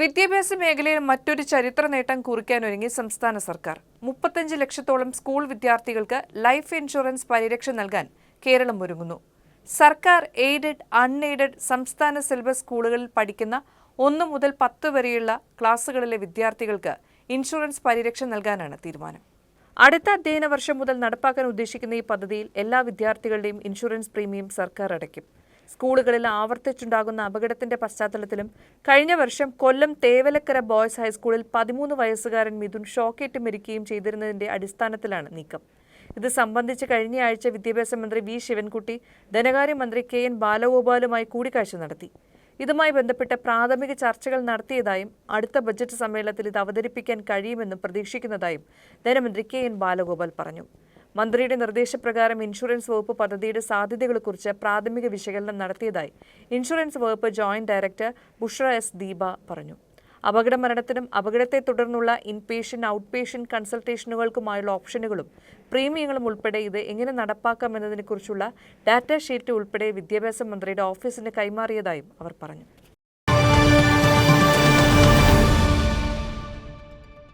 വിദ്യാഭ്യാസ മേഖലയിൽ മറ്റൊരു ചരിത്ര നേട്ടം കുറിക്കാനൊരുങ്ങി സംസ്ഥാന സർക്കാർ. മുപ്പത്തഞ്ച് ലക്ഷത്തോളം സ്കൂൾ വിദ്യാർത്ഥികൾക്ക് ലൈഫ് ഇൻഷുറൻസ് പരിരക്ഷ നൽകാൻ കേരളം ഒരുങ്ങുന്നു. സർക്കാർ എയ്ഡഡ് അൺഎയ്ഡഡ് സംസ്ഥാന സിലബസ് സ്കൂളുകളിൽ പഠിക്കുന്ന ഒന്ന് മുതൽ പത്ത് വരെയുള്ള ക്ലാസുകളിലെ വിദ്യാർത്ഥികൾക്ക് ഇൻഷുറൻസ് പരിരക്ഷ നൽകാനാണ് തീരുമാനം. അടുത്ത അധ്യയന വർഷം മുതൽ നടപ്പാക്കാൻ ഉദ്ദേശിക്കുന്ന ഈ പദ്ധതിയിൽ എല്ലാ വിദ്യാർത്ഥികളുടെയും ഇൻഷുറൻസ് പ്രീമിയം സർക്കാർ അടയ്ക്കും. സ്കൂളുകളിൽ ആവർത്തിച്ചുണ്ടാകുന്ന അപകടത്തിന്റെ പശ്ചാത്തലത്തിലും കഴിഞ്ഞ വർഷം കൊല്ലം തേവലക്കര ബോയ്സ് ഹൈസ്കൂളിൽ പതിമൂന്ന് വയസ്സുകാരൻ മിഥുൻ ഷോക്കേറ്റ് മരിക്കുകയും ചെയ്തിരുന്നതിന്റെ അടിസ്ഥാനത്തിലാണ് നീക്കം. ഇത് സംബന്ധിച്ച് കഴിഞ്ഞയാഴ്ച വിദ്യാഭ്യാസ മന്ത്രി വി ശിവൻകുട്ടി ധനകാര്യമന്ത്രി കെ എൻ ബാലഗോപാലുമായി കൂടിക്കാഴ്ച നടത്തി. ഇതുമായി ബന്ധപ്പെട്ട് പ്രാഥമിക ചർച്ചകൾ നടത്തിയതായും അടുത്ത ബജറ്റ് സമ്മേളനത്തിൽ ഇത് അവതരിപ്പിക്കാൻ കഴിയുമെന്നും പ്രതീക്ഷിക്കുന്നതായും ധനമന്ത്രി കെ എൻ ബാലഗോപാൽ പറഞ്ഞു. മന്ത്രിയുടെ നിർദ്ദേശപ്രകാരം ഇൻഷുറൻസ് വകുപ്പ് പദ്ധതിയുടെ സാധ്യതകളെക്കുറിച്ച് പ്രാഥമിക വിശകലനം നടത്തിയതായി ഇൻഷുറൻസ് വകുപ്പ് joint director Bushra S Deepa പറഞ്ഞു. അപകട മരണത്തിനും അപകടത്തെ തുടർന്നുള്ള ഇൻപേഷ്യന്റ് ഔട്ട് പേഷ്യൻ കൺസൾട്ടേഷനുകൾക്കുമായുള്ള ഓപ്ഷനുകളും പ്രീമിയങ്ങളും ഉൾപ്പെടെ ഇത് എങ്ങനെ നടപ്പാക്കാം എന്നതിനെക്കുറിച്ചുള്ള ഡാറ്റ ഷീറ്റ് ഉൾപ്പെടെ വിദ്യാഭ്യാസ മന്ത്രിയുടെ ഓഫീസിന് കൈമാറിയതായും അവർ പറഞ്ഞു.